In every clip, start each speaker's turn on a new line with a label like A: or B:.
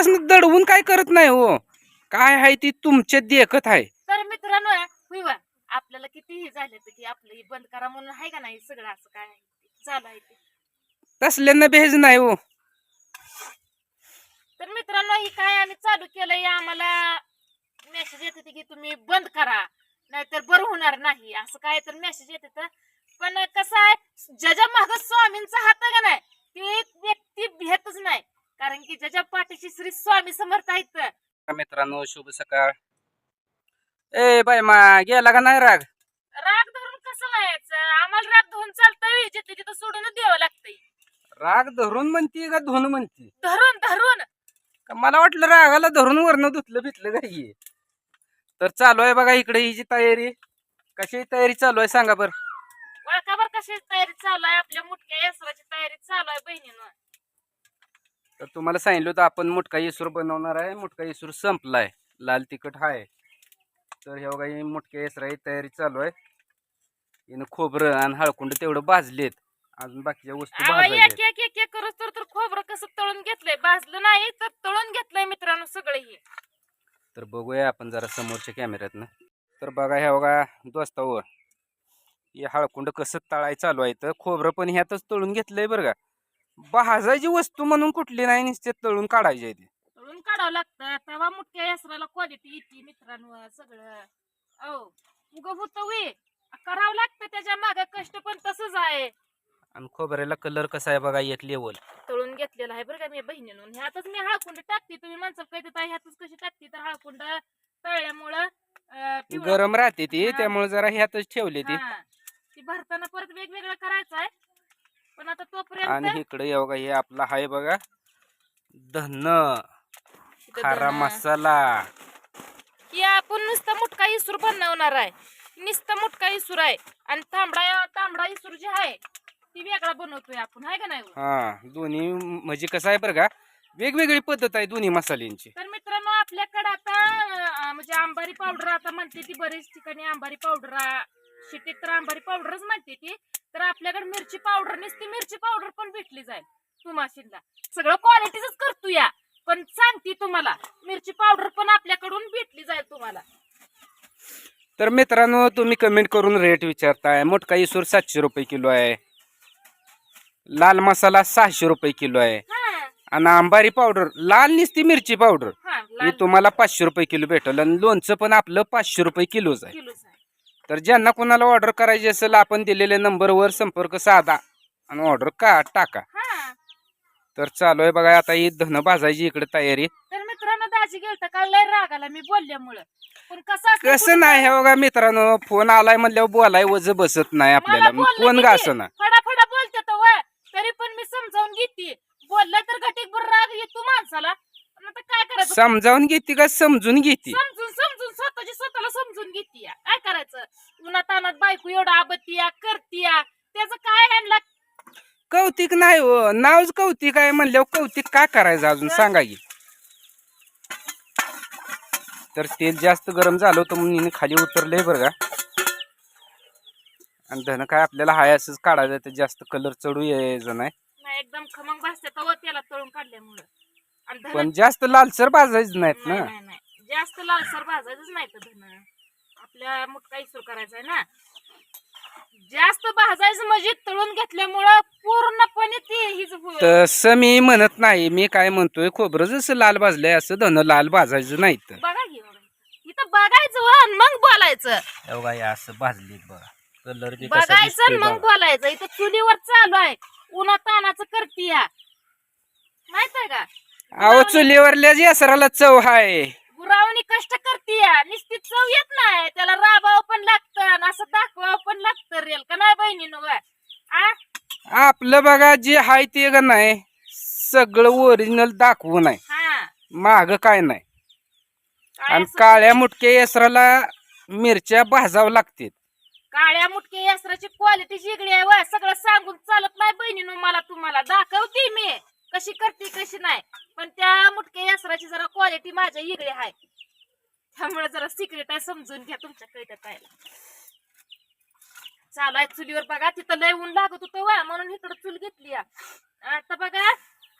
A: पहिल्यापासून दडवून काय करत नाही हो? काय आहे ती तुमच्या देखत आहे?
B: तर मित्रांनो आपल्याला कितीही झाले तर की आपलं हे बंद करा म्हणून आहे का नाही? सगळं असं काय आहे ते. चालू आहे ते.
A: तसल्यांना भेज नाही हो.
B: तर मित्रांनो ही काय आम्ही चालू केलंय आम्हाला मेसेज येत होते की तुम्ही बंद करा नाहीतर बरं होणार नाही. असं काय तर मेसेज येत होतं. पण कसं आहे ज्याच्या माग स्वामींचा हात आहे का नाही ती व्यक्ती भेटच नाही. कारण की ज्याच्या पाठीशी श्री स्वामी समर्थ आहेत.
A: मित्रांनो शुभ सकाळ. ए बाय मा गेला का नाही राग?
B: राग धरून कसं व्हायचं? आम्हाला राग धरून चालतंय जिथे तिथं सोडूनच द्यावं लागतंय.
A: राग धरून म्हणती का धुन म्हणती?
B: धरून धरून.
A: का मला वाटलं रागाला धरून वरण धुतलं बितलं काही तर चालू आहे बघा इकडे ही जी तयारी. कशी तयारी चालू आहे सांगा बर.
B: कशी तयारी चालू आहे. आपल्या मुठक्या यसराची तयारी चालू आहे बहिणीनं.
A: तर तुम्हाला सांगितलं होतं आपण मुटका येसूर बनवणार आहे. मुटका येसूर संपलाय. लाल तिखट आहे तर हे बघा ही मुटक्या येसराची तयारी चालू आहे. हिनं खोबरं आणि हळकुंड तेवढं भाजलेत. अजून बाकीच्या वस्तू भाजायच्या
B: एक एक एक एक करत तर तर खोबरं कसं तळून घेतलंय? भाजलं नाही तर तळून घेतलंय मित्रांनो सगळं हे.
A: तर बघूया आपण जरा समोरच्या कॅमेऱ्यातनं तर बघा ह्या बघा दोस्तावर हे हळकुंड कसं तळाय चालू आहे. तर खोबरं पण ह्यातच तळून घेतलंय बरं का. भाजायची वस्तू म्हणून कुठली नाही नुसते तळून काढायची आहे ती.
B: तळून काढावं लागतं. तेव्हा मुठक्या यसराला क्वालिटी येते मित्रांनो सगळं. औ उग होत करावं लागतं त्याच्यामागे. कष्ट पण तसंच आहे.
A: आणि खोबऱ्याला कलर कसा आहे बघा एक लेवल
B: तळून घेतलेलं आहे बरं का मी बहिणीनं. ह्यातच मी हळकुंड टाकते. तुम्ही माणसाला काय देता ह्यातच कशी टाकते तर हळकुंड तळल्यामुळं अं, पिवळं
A: गरम राहते ती
B: हा.
A: त्यामुळे जरा ह्यातच ठेवली ती.
B: हा. ती भरताना परत वेगवेगळं करायचं.
A: आणि इकडे हे बघा हे आपला आहे बघा. धन खारा. मसाला.
B: की आपण नुसता मुटका इसूर बनवणार आहे. नुसता मुटका इसूर आहे. आणि तांबडा तांबडा इसूर जे आहे ती वेगळा बनवतोय आपण आहे का नाही हो?
A: हा दोन्ही म्हणजे कसं आहे बरं का वेगवेगळी पद्धत आहे दोन्ही मसाल्यांची.
B: तर मित्रांनो आपल्याकडे आता म्हणजे आंबारी पावडर आता म्हणते ती बरेच ठिकाणी आंबारी पावडर शेतीत तर आंबारी पावडरच म्हणते ती. तर आपल्याकडे मिरची पावडर नुसती मिरची पावडर पण भेटली जाईल. तुमाशीला सगळं क्वालिटीच करतो या. पण सांगते तुम्हाला मिरची पावडर पण आपल्याकडून भेटली जाईल तुम्हाला.
A: तर मित्रांनो तुम्ही कमेंट करून रेट विचारताय. मोठका इसूर सातशे रुपये किलो आहे. लाल मसाला सहाशे रुपये किलो आहे.
B: हा.
A: आणि आंबारी पावडर लाल निसती मिरची पावडर.
B: हा
A: ही
B: लाल.
A: तुम्हाला पाचशे रुपये किलो भेटेल. आणि लोणचं पण आपलं पाचशे रुपये किलोच आहे.
B: किलोच आहे.
A: तर ज्यांना कोणाला ऑर्डर करायची असेल आपण दिलेल्या नंबरवर संपर्क साधा आणि ऑर्डर का टाका.
B: हा.
A: तर चालू आहे बघा आता ही धन भाजायची इकडे तयारी.
B: तर मित्रांनो दाजी गेलता काल लय राग आला मी बोलल्यामुळं. पण कसं असतं
A: कसं
B: कुठं
A: नाही हे बघा मित्रांनो फोन आलाय म्हणल्यावर बोलाय वज बसत नाही आपल्याला.
B: बोललं
A: कोण
B: किती?
A: का असं ना
B: फडाफडा बोलते तर वय. तरी पण मी समजावून घेते. बोललं तर घटीक राग येतो माणसाला. पण आता काय करायचं?
A: समजावून घेते का? समजून घेते
B: समजून समजून स्वतःची स्वतःला समजून घेते काय करायचं उन्हात तानात बायको एवढा आबत्तीया करतीया त्याचं काय ह्यांना
A: कौतिक नाही हो. नावच कौतिक आहे म्हणल्यावर कौतिक काय करायचं अजून? सांगा की. तर तेल जास्त गरम झालं होतं म्हणून खाली उतरलंय बरं का. आणि धन काय आपल्याला हाय असंच काढायचं तर जास्त कलर चढू यायचं नाही.
B: नाही एकदम खमंग भासते तळून काढल्यामुळं.
A: पण जास्त लालसर भाजायचं नाहीत
B: नाही
A: ना
B: जास्त लालसर भाजायचंच नाही तर धन. आपल्या मुटका इसूर करायचा आहे ना. जास्त भाजायचं म्हणजे तळून घेतल्यामुळं पूर्णपणे ते हिच
A: तसं मी म्हणत नाही. मी काय म्हणतोय खोबरं जसं लाल भाजलंय असं धन लाल भाजायचं नाही तर
B: बघा की बघा. इथं बघायचं आणि मग बोलायचं.
A: बघा हे असं बघा. कलर बी कसा
B: बघायचं
A: दिसतोय
B: मग
A: बघा.
B: बोलायचं. इथं चुलीवर चालू आहे. उन्हा तानाचं करतीया माहीत आहे का?
A: अहो चुलीवरल्या जेसराला चव हाय.
B: गुरावणी कष्ट करतीया? निश्चित चव येत नाही. त्याला राबावं पण लागतं असं दाखवावं पण लागतं रेल. का नाही बहिणीनं आ?
A: आपलं बघा जे हाय ते का नाही सगळं ओरिजिनल दाखवून आहे.
B: हा.
A: माग काय नाही.
B: काय
A: आणि
B: असं-
A: काळ्या मुटक्या येसराला मिरच्या भाजावं लागतात
B: काळ्या मुटके यासराची क्वालिटी शिगडी आहे वय सगळं सांगून चालत नाही बहिणीनं मला तुम्हाला. दाखवते मी. कशी करते कशी नाही. पण त्या मुटके यासराची जरा क्वालिटी माझ्या इकडे आहे त्यामुळे जरा सिक्रेट आहे समजून घ्या तुमच्या कळत चालाय चालू आहे चुलीवर बघा तिथं लय ऊन लागत होतं वा म्हणून इकडं चूल घेतली आता बघा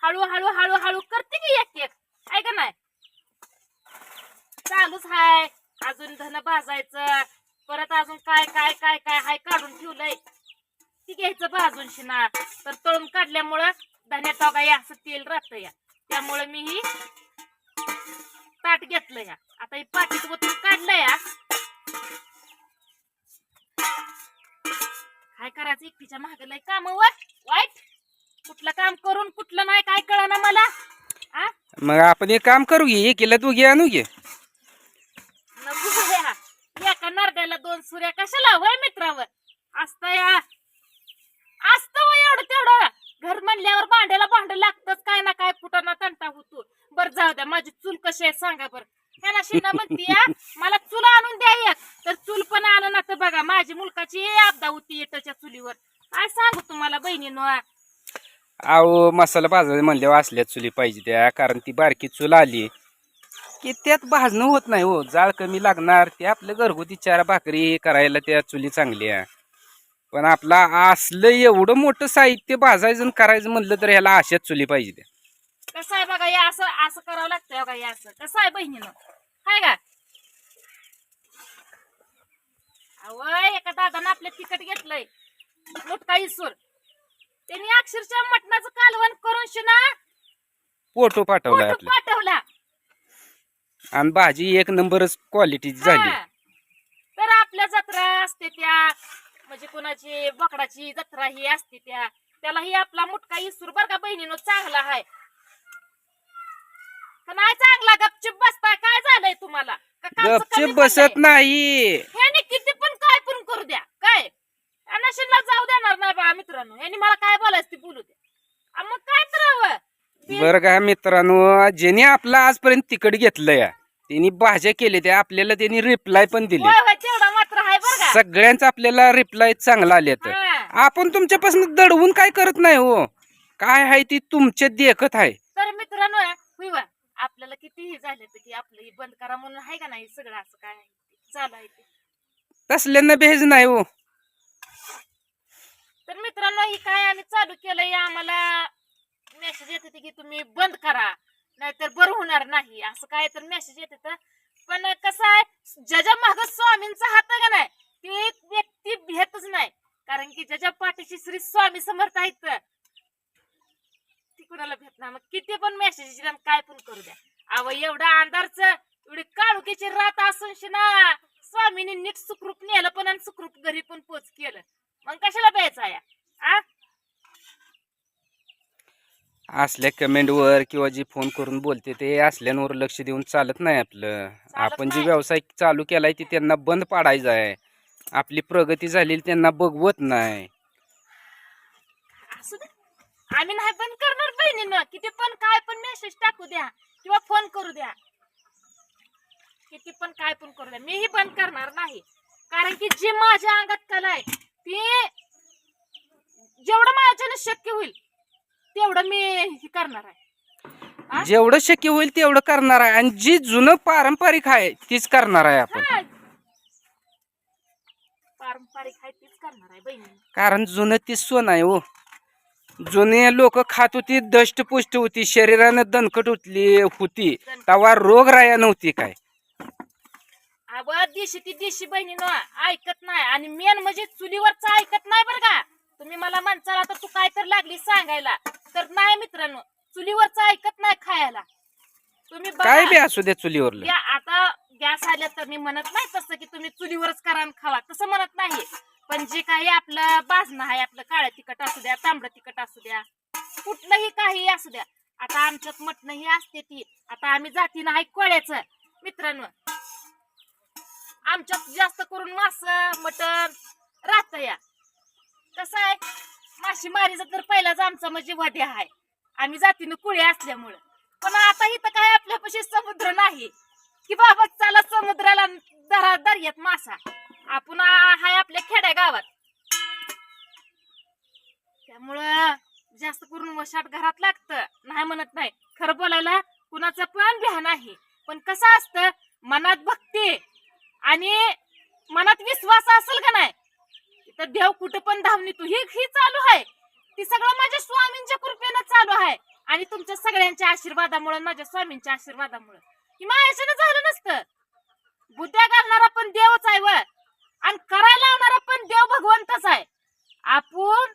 B: हळू हळू हळू हळू करते की एक एक? आहे का चालूच हाय. अजून धन भाजायचं. परत अजून काय काय काय काय हाय काढून ठेवलंय. ती घ्यायचं भाजून शिना तर तळून काढल्यामुळं धन्यात बघा या असं तेल राहतं या. त्यामुळे मी ही ताट घेतलं या. आता ही पाठीत वतून काढलं या. काय करायचं? एकटीच्या मागे लय काम वाईट. कुठलं काम करून कुठलं नाही काय कळना मला? आ?
A: मग आपण एक काम करू घे एकीला तू घे आणू घे
B: नको. एका नरड्याला दोन सुऱ्या कशाला वय मित्रावर? असत या. असत वय एवढं तेवढं. घर म्हणल्यावर भांड्याला भांड लागतच काय ना काय फुटाना तंटा होतो बर जाऊ द्या माझी चूल कशी आहे सांगा बर. ह्याना शिना म्हणती या, मला चूल आणून द्या एक. तर चूल पण आणलं ना तर बघा माझी मुलकाची आपदा होती त्याच्या चुलीवर. काय सांगू तुम्हाला बहिणीनो?
A: अहो मसाला भाजायला म्हणल्यावर असल्या चुली पाहिजे त्या कारण ती बारकी चूल आली की त्यात भाजणं होत नाही हो. जाळ कमी लागणार ते आपलं घरगुती चार भाकरी करायला त्या चुली चांगल्या. पण आपला असलं एवढं मोठं साहित्य भाजायचं आणि करायचं म्हणलं तर ह्याला अशाच चुली पाहिजे त्या.
B: कसं आहे बघा या असं असं करावं लागतं बघा असं. कसं आहे बहिणीनं? हाय का? एका दादानं आपलं तिकट घेतलंय. मोठा इसूर. त्यांनी अक्षरशः मटणाचं कालवण करून शिना
A: फोटो पाठवलाय
B: फोटो
A: आपल्या
B: पाठवला.
A: आणि भाजी एक नंबरच क्वालिटीची झाली.
B: हा. तर आपल्या जत्रा असते त्या. म्हणजे कोणाची बोकडाची जत्रा ही असते त्या त्याला ही आपला मुटका इसूर बर का बहिणीनो चांगला आहे का नाही चांगला? गपचिप बसताय. काय झालंय तुम्हाला? का कामचं
A: गपचे
B: कमी
A: बसत? नाही.
B: ह्याने किती पण काय पण करू द्या. काय? अनाशीला जाऊ देणार नाही बघा मित्रांनो. यांनी मला काय बोलायचं ते बोलू द्या. आ मग काय करावं बी-
A: बरं का मित्रांनो ज्याने आपलं आजपर्यंत तिकट घेतलं या त्यांनी भाज्या केल्या त्या आपल्याला त्यांनी रिप्लाय पण दिले.
B: होय होय बरं
A: सगळ्यांचा आपल्याला रिप्लाय चांगला आले तर. आपण तुमच्यापासून दडवून काय करत नाही हो. काय आहे ती तुमच्या देखत आहे.
B: तर मित्रांनो आपल्याला किती हे झालं तर की आपलं हे बंद करा म्हणून आहे का नाही सगळं असं काय चालू आहे ते.
A: तसल्यांना भेज नाही हो.
B: तर मित्रांनो ही काय आम्ही चालू केलंय आम्हाला मेसेज येत की तुम्ही बंद करा. नाहीतर बरं होणार नाही. असं काय तर मेसेज येत होतं. पण कसं आहे ज्याच्या माग स्वामींचा हात आहे का नाही? ते व्यक्ती भेटच नाही. कारण की ज्याच्या पाठीशी श्री स्वामी समर्थ आहेत ती कुणाला भेट नाही मग किती पण मेसेज काय पण करू द्या. अव एवढा अंधारच एवढी काळुकीची रात असून शिना स्वामीने नीट सुखरूप नेलं पण आणि सुखरूप घरी पण पोच केलं. मग कशाला प्यायचा या आ?
A: असल्या कमेंटवर किंवा जे फोन करून बोलते ते असल्यांवर लक्ष देऊन चालत नाही आपलं. आपण जे. व्यवसाय चालू केलाय ते त्यांना बंद पाडायचा आहे. आपली प्रगती झालेली त्यांना बघवत नाही.
B: असू दे. आम्ही नाही बंद करणार बहिणीनं. किती पण काय पण मेसेज टाकू द्या किंवा फोन करू द्या. किती पण काय पण करू द्या. मीही बंद करणार नाही. कारण की जी माझ्या अंगात कला आहे ती जेवढं माझ्याच्यानं शक्य होईल तेवढं मी हे करणार आहे?
A: जेवढं शक्य होईल तेवढं करणार आहे. आणि जी जुनं पारंपरिक आहे तीच करणार आहे आपण.
B: हा. पारंपरिक आहे तीच करणार आहे बहिणी.
A: कारण जुनं ती सोन आहे हो. जुने लोक खात होती दष्टपुष्ट होती शरीरानं दणकट उठली होती. तवा रोगराया नव्हती काय.
B: अगं दिशी ती दिशी बहिणीनं ऐकत नाही. आणि मेन म्हणजे चुलीवरच ऐकत नाही बरं का. तुम्ही मला म्हणचाल आता तू काय तर लागली सांगायला. तर नाही मित्रांनो चुलीवरच ऐकत नाही खायला. तुम्ही
A: काय बी
B: बघा
A: असू द्या चुलीवरलं.
B: या आता गॅस आल्या तर मी म्हणत नाही तसं की तुम्ही चुलीवरच करा खावा तसं म्हणत नाही पण जे काही आपलं बाजणं आहे आपलं काळं तिखट असू द्या तांबडं तिखट असू द्या कुठलंही काही असू द्या. आता आमच्यात मटण ही असते ती. आता आम्ही जाती नाही कोळ्याचं मित्रांनो. आमच्यात जास्त करून मास मटण राहत या कसं आहे? मासेमारीचा तर पहिलाच आमचा म्हणजे वध्या आहे. आम्ही जातीनं कुळे असल्यामुळं. पण आता इथं काय आपल्यापाशी समुद्र नाही. की बाबा चला समुद्राला दरा दर्यात मासा. आपण हाय आपल्या खेड्या गावात. त्यामुळं जास्त करून वशाट घरात लागतं. नाही म्हणत नाही. खरं बोलायला कुणाचं पण भ्या नाही. पण कसं असतं मनात भक्ती आणि मनात विश्वास असेल का नाही? तर देव कुठं पण धावणी तू ही ही चालू आहे. ती सगळं माझ्या स्वामींच्या कृपेनं चालू आहे. आणि तुमच्या सगळ्यांच्या आशीर्वादामुळे माझ्या स्वामींच्या आशीर्वादामुळे. ही माझ्याशी झालं नसतं. बुद्ध्या घालणारा पण देवच आहे व आणि करायला लावणारा पण देव भगवंतच आहे. आपण